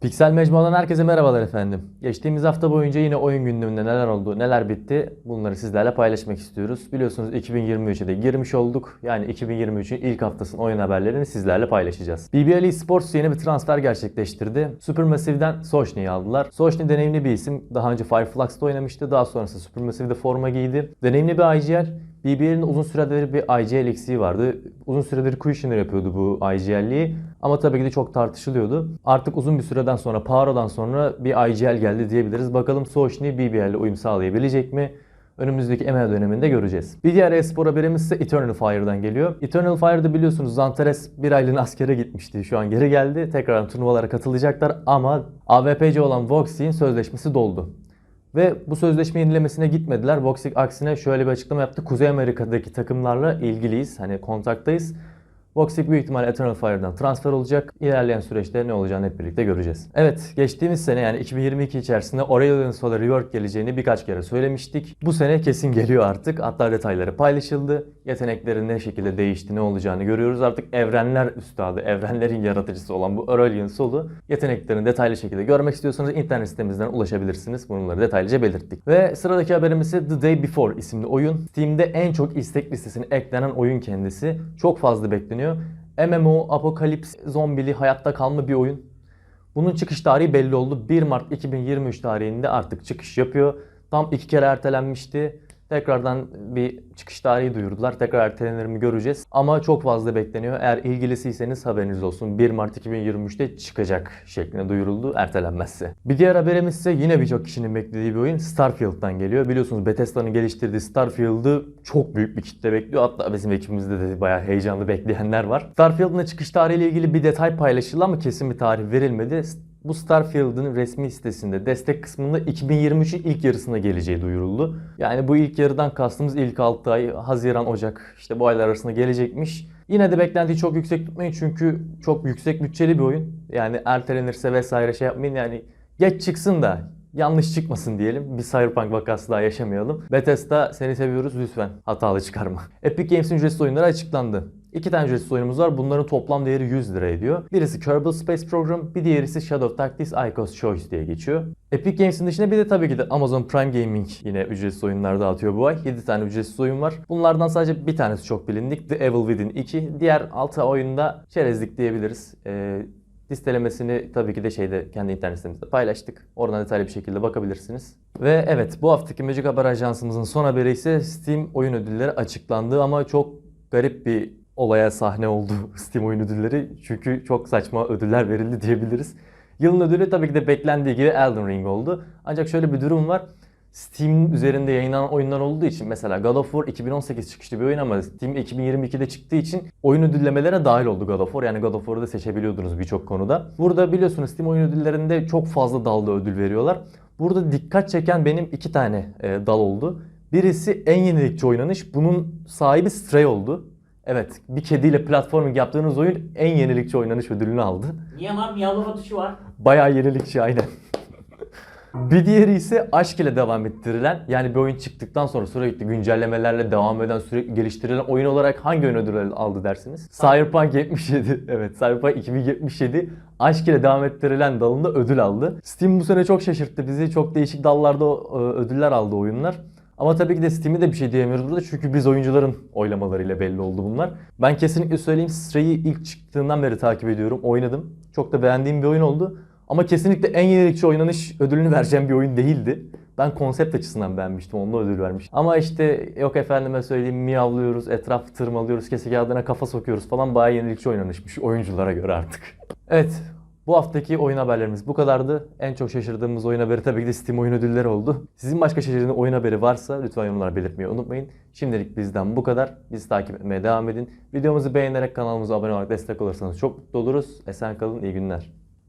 Piksel Mecmua'dan herkese merhabalar efendim. Geçtiğimiz hafta boyunca yine oyun gündeminde neler oldu, neler bitti bunları sizlerle paylaşmak istiyoruz. Biliyorsunuz 2023'e de girmiş olduk. Yani 2023'ün ilk haftasının oyun haberlerini sizlerle paylaşacağız. BBL Esports yeni bir transfer gerçekleştirdi. Supermassive'den Sochni'yi aldılar. Sochni deneyimli bir isim. Daha önce Fireflux'ta oynamıştı. Daha sonrasında Supermassive'de forma giydi. Deneyimli bir IGL. BBL'in uzun süredir bir IGL eksiği vardı. Uzun süredir Kushner yapıyordu bu IGL'liği. Ama tabii ki de çok tartışılıyordu. Artık uzun bir süreden sonra, Paro'dan sonra bir IGL geldi diyebiliriz. Bakalım Sochni BBL ile uyum sağlayabilecek mi? Önümüzdeki ML döneminde göreceğiz. Bir diğer espor haberimiz ise Eternal Fire'dan geliyor. Eternal Fire'da biliyorsunuz Zantares bir aylığına askere gitmişti. Şu an geri geldi. Tekrar turnuvalara katılacaklar ama AWP'ci olan Voxic'in sözleşmesi doldu. Ve bu sözleşme yenilemesine gitmediler. Voxic aksine şöyle bir açıklama yaptı. Kuzey Amerika'daki takımlarla ilgiliyiz. Hani kontaktayız. Voxic büyük ihtimalle Eternal Fire'dan transfer olacak. İlerleyen süreçte ne olacağını hep birlikte göreceğiz. Evet, geçtiğimiz sene yani 2022 içerisinde Aurelion Solar Rework geleceğini birkaç kere söylemiştik. Bu sene kesin geliyor artık. Hatta detayları paylaşıldı. Yeteneklerin ne şekilde değişti, ne olacağını görüyoruz. Artık evrenler üstadı, evrenlerin yaratıcısı olan bu Aurelion Sol'u yeteneklerini detaylı şekilde görmek istiyorsanız internet sitemizden ulaşabilirsiniz. Bunları detaylıca belirttik. Ve sıradaki haberimiz The Day Before isimli oyun. Steam'de en çok istek listesine eklenen oyun kendisi. Çok fazla bekleniyor. MMO, apokalips, zombili, hayatta kalma bir oyun. Bunun çıkış tarihi belli oldu. 1 Mart 2023 tarihinde artık çıkış yapıyor. Tam iki kere ertelenmişti. Tekrardan bir çıkış tarihi duyurdular. Tekrar ertelenir mi göreceğiz. Ama çok fazla bekleniyor. Eğer ilgilisiyseniz haberiniz olsun. 1 Mart 2023'te çıkacak şeklinde duyuruldu ertelenmezse. Bir diğer haberimiz ise yine birçok kişinin beklediği bir oyun Starfield'dan geliyor. Biliyorsunuz Bethesda'nın geliştirdiği Starfield'ı çok büyük bir kitle bekliyor. Hatta bizim ekibimizde de bayağı heyecanlı bekleyenler var. Starfield'ın çıkış tarihiyle ilgili bir detay paylaşıldı ama kesin bir tarih verilmedi. Bu Starfield'ın resmi sitesinde destek kısmında 2023'ün ilk yarısına geleceği duyuruldu. Yani bu ilk yarıdan kastımız ilk 6 ay, Haziran, Ocak işte bu aylar arasında gelecekmiş. Yine de beklentiyi çok yüksek tutmayın çünkü çok yüksek bütçeli bir oyun. Yani ertelenirse vesaire şey yapmayın yani geç çıksın da yanlış çıkmasın diyelim. Bir Cyberpunk vakası daha yaşamayalım. Bethesda seni seviyoruz lütfen hatalı çıkarma. Epic Games'in ücretsiz oyunları açıklandı. İki tane ücretsiz oyunumuz var. Bunların toplam değeri 100 lira ediyor. Birisi Kerbal Space Program, bir diğeri ise Shadow Tactics Icon's Choice diye geçiyor. Epic Games'in dışında bir de tabii ki de Amazon Prime Gaming yine ücretsiz oyunlar dağıtıyor bu ay. 7 tane ücretsiz oyun var. Bunlardan sadece bir tanesi çok bilindik. The Evil Within 2. Diğer 6 oyunda çerezlik diyebiliriz. Ee, Listelemesini tabii ki de şeyde kendi internet sitemizde paylaştık. Oradan detaylı bir şekilde bakabilirsiniz. Ve evet bu haftaki Magic Haber Ajansımızın son haberi ise Steam oyun ödülleri açıklandı ama çok garip bir olaya sahne oldu Steam oyun ödülleri. Çünkü çok saçma ödüller verildi diyebiliriz. Yılın ödülü tabii ki de beklendiği gibi Elden Ring oldu. Ancak şöyle bir durum var. Steam üzerinde yayınlanan oyunlar olduğu için mesela God of War 2018 çıkışlı bir oyun ama Steam 2022'de çıktığı için oyun ödüllemelere dahil oldu God of War. Yani God of War'ı da seçebiliyordunuz birçok konuda. Burada biliyorsunuz Steam oyun ödüllerinde çok fazla dalda ödül veriyorlar. Burada dikkat çeken benim iki tane e, dal oldu. Birisi en yenilikçi oynanış. Bunun sahibi Stray oldu. Evet, bir kediyle platforming yaptığınız oyun en yenilikçi oynanış ödülünü aldı. Niye lan miyavlama tuşu var? Bayağı yenilikçi aynen. Bir diğeri ise aşk ile devam ettirilen yani bir oyun çıktıktan sonra sürekli güncellemelerle devam eden sürekli geliştirilen oyun olarak hangi oyun ödülü aldı dersiniz? Cyberpunk 77. Evet Cyberpunk 2077 aşk ile devam ettirilen dalında ödül aldı. Steam bu sene çok şaşırttı bizi. Çok değişik dallarda e, ödüller aldı oyunlar. Ama tabii ki de Steam'e de bir şey diyemiyoruz burada çünkü biz oyuncuların oylamalarıyla belli oldu bunlar. Ben kesinlikle söyleyeyim Stray'i ilk çıktığından beri takip ediyorum, oynadım. Çok da beğendiğim bir oyun oldu. Ama kesinlikle en yenilikçi oynanış ödülünü vereceğim bir oyun değildi. Ben konsept açısından beğenmiştim, onunla ödül vermiş. Ama işte yok efendime söyleyeyim miyavlıyoruz, etraf tırmalıyoruz, kese kağıdına kafa sokuyoruz falan bayağı yenilikçi oynanışmış oyunculara göre artık. evet, bu haftaki oyun haberlerimiz bu kadardı. En çok şaşırdığımız oyun haberi tabii ki de Steam oyun ödülleri oldu. Sizin başka şaşırdığınız oyun haberi varsa lütfen yorumlara belirtmeyi unutmayın. Şimdilik bizden bu kadar. Bizi takip etmeye devam edin. Videomuzu beğenerek kanalımıza abone olarak destek olursanız çok mutlu oluruz. Esen kalın, iyi günler.